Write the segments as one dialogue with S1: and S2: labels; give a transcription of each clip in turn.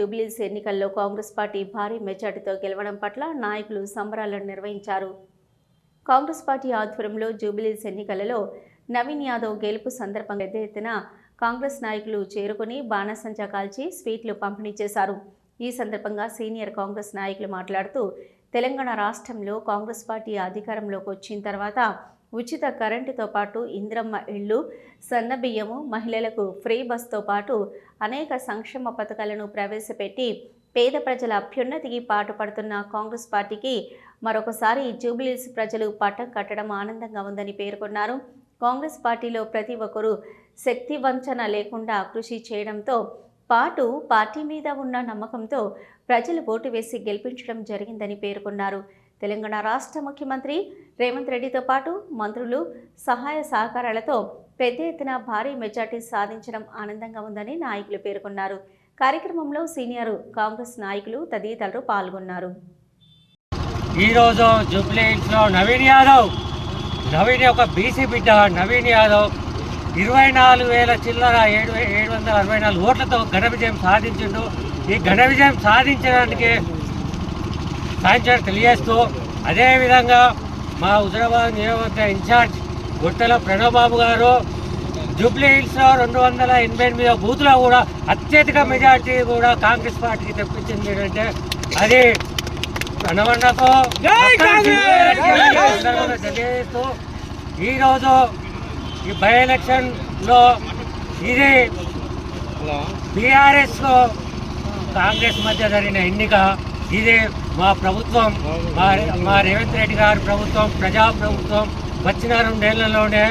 S1: జూబ్లీస్ ఎన్నికల్లో కాంగ్రెస్ పార్టీ భారీ మెజార్టీతో గెలవడం పట్ల నాయకులు సంబరాలను నిర్వహించారు. కాంగ్రెస్ పార్టీ ఆధ్వర్యంలో జూబ్లీస్ ఎన్నికలలో నవీన్ యాదవ్ గెలుపు సందర్భంగా పెద్ద ఎత్తున కాంగ్రెస్ నాయకులు చేరుకుని బాణసంచా కాల్చి స్వీట్లు పంపిణీ చేశారు. ఈ సందర్భంగా సీనియర్ కాంగ్రెస్ నాయకులు మాట్లాడుతూ తెలంగాణ రాష్ట్రంలో కాంగ్రెస్ పార్టీ అధికారంలోకి వచ్చిన తర్వాత ఉచిత కరెంటుతో పాటు ఇంద్రమ్మ ఇళ్ళు సన్నబియ్యము మహిళలకు ఫ్రీ బస్తో పాటు అనేక సంక్షేమ పథకాలను ప్రవేశపెట్టి పేద ప్రజల అభ్యున్నతికి పాటుపడుతున్న కాంగ్రెస్ పార్టీకి మరొకసారి జూబ్లీస్ ప్రజలు పట్టం కట్టడం ఆనందంగా ఉందని పేర్కొన్నారు. కాంగ్రెస్ పార్టీలో ప్రతి ఒక్కరూ శక్తి వంచన లేకుండా కృషి చేయడంతో పాటు పార్టీ మీద ఉన్న నమ్మకంతో ప్రజలు ఓటు వేసి గెలిపించడం జరిగిందని పేర్కొన్నారు. తెలంగాణ రాష్ట్ర ముఖ్యమంత్రి రేవంత్ రెడ్డితో పాటు మంత్రులు సహాయ సహకారాలతో పెద్ద ఎత్తున భారీ మెజార్టీ సాధించడం ఆనందంగా ఉందని నాయకులు పేర్కొన్నారు. కార్యక్రమంలో సీనియర్ కాంగ్రెస్ నాయకులు తదితరులు పాల్గొన్నారు.
S2: ఈరోజు జూబ్లీహిల్స్లో నవీన్ యాదవ్ నవీన్ ఒక బీసీ బిడ్డ నవీన్ యాదవ్ ఇరవై నాలుగు వేల చిల్లర ఏడు ఏడు వందల అరవై నాలుగు ఓట్లతో ఘన విజయం సాధించిండు. ఈ ఘన విజయం సాధించడానికి సాధించడానికి తెలియజేస్తూ అదేవిధంగా మా హుజరాబాద్ నియోజకవర్గ ఇన్ఛార్జ్ గుట్టల ప్రణవబాబు గారు జూబ్లీ హిల్స్లో రెండు వందల ఎనభై ఎనిమిదో బూత్లో కూడా అత్యధిక మెజార్టీ కూడా కాంగ్రెస్ పార్టీకి తెప్పించింది ఏంటంటే అది ప్రణవన్నకు తెలియజేస్తూ ఈరోజు ఈ బై ఎలక్షన్లో ఇది బీఆర్ఎస్లో కాంగ్రెస్ మధ్య జరిగిన ఎన్నిక ఇది మా ప్రభుత్వం మా మా రేవంత్ రెడ్డి గారి ప్రభుత్వం ప్రజా ప్రభుత్వం వచ్చిన రెండేళ్ళలోనే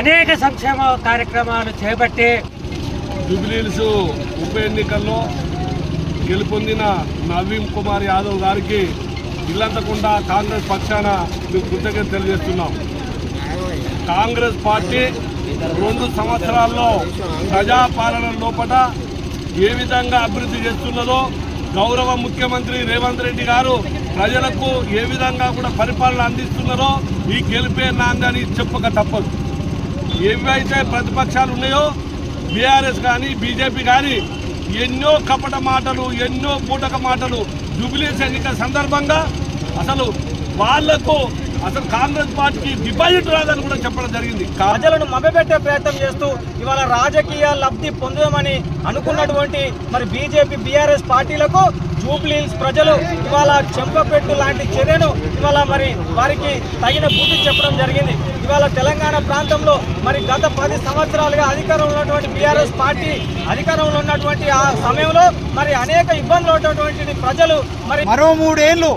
S2: అనేక సంక్షేమ కార్యక్రమాలు చేపట్టి
S3: జూబ్లీహిల్స్ ఉప ఎన్నికల్లో గెలుపొందిన నవీన్ కుమార్ యాదవ్ గారికి ఇల్లంతకుండా కాంగ్రెస్ పక్షాన మేము కృతజ్ఞత తెలియజేస్తున్నాం. కాంగ్రెస్ పార్టీ రెండు సంవత్సరాల్లో ప్రజాపాలన లోపల ఏ విధంగా అభివృద్ధి చేస్తున్నదో గౌరవ ముఖ్యమంత్రి రేవంత్ రెడ్డి గారు ప్రజలకు ఏ విధంగా కూడా పరిపాలన అందిస్తున్నారో ఈ గెలిపే నాందని చెప్పక తప్పదు. ఏవైతే ప్రతిపక్షాలు ఉన్నాయో బీఆర్ఎస్ కానీ బీజేపీ కానీ ఎన్నో కపట మాటలు ఎన్నో పూటక మాటలు జూబిలీస్ ఎన్నికల సందర్భంగా అసలు వాళ్ళకు అసలు కాంగ్రెస్ పార్టీకి డిపాజిట్ రాదని కూడా చెప్పడం జరిగింది.
S4: ప్రజలను మభ్యపెట్టే ప్రయత్నం చేస్తూ ఇవాళ రాజకీయ లబ్ధి పొందుదామని అనుకున్నటువంటి మరి బీజేపీ బీఆర్ఎస్ పార్టీలకు జూబ్లీహిల్స్ ప్రజలు ఇవాళ చెంపపెట్టు లాంటి చర్యను ఇవాళ మరి వారికి తగిన బుద్ధి చెప్పడం జరిగింది. ఇవాళ తెలంగాణ ప్రాంతంలో మరి గత పది సంవత్సరాలుగా అధికారంలో ఉన్నటువంటి బీఆర్ఎస్ పార్టీ అధికారంలో ఉన్నటువంటి ఆ సమయంలో మరి అనేక ఇబ్బందులు ఉన్నటువంటి ప్రజలు మరి
S5: మరో మూడేళ్ళు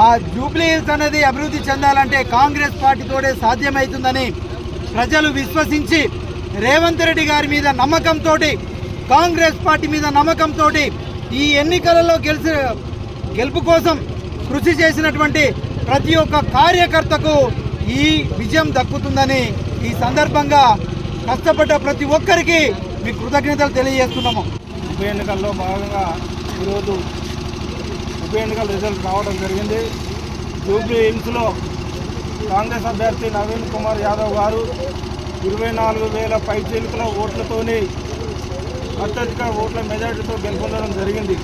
S5: ఆ జూబ్లీ హిల్స్ అనేది అభివృద్ధి చెందాలంటే కాంగ్రెస్ పార్టీతోనే సాధ్యమవుతుందని ప్రజలు విశ్వసించి రేవంత్ రెడ్డి గారి మీద నమ్మకంతో కాంగ్రెస్ పార్టీ మీద నమ్మకంతో ఈ ఎన్నికలలో గెలిచి గెలుపు కోసం కృషి చేసినటువంటి ప్రతి ఒక్క కార్యకర్తకు ఈ విజయం దక్కుతుందని ఈ సందర్భంగా కష్టపడ్డ ప్రతి ఒక్కరికి మీ కృతజ్ఞతలు తెలియజేస్తున్నాము.
S4: ఉప ఎన్నికల్లో భాగంగా ఈరోజు ఉప ఎన్నికల రిజల్ట్ రావడం జరిగింది. జూబ్లీ హిల్స్లో కాంగ్రెస్ అభ్యర్థి నవీన్ కుమార్ యాదవ్ గారు ఇరవై నాలుగు వేల పైచీలికల ఓట్లతోని అత్యధిక ఓట్ల మెజార్టీతో గెలుపొందడం జరిగింది.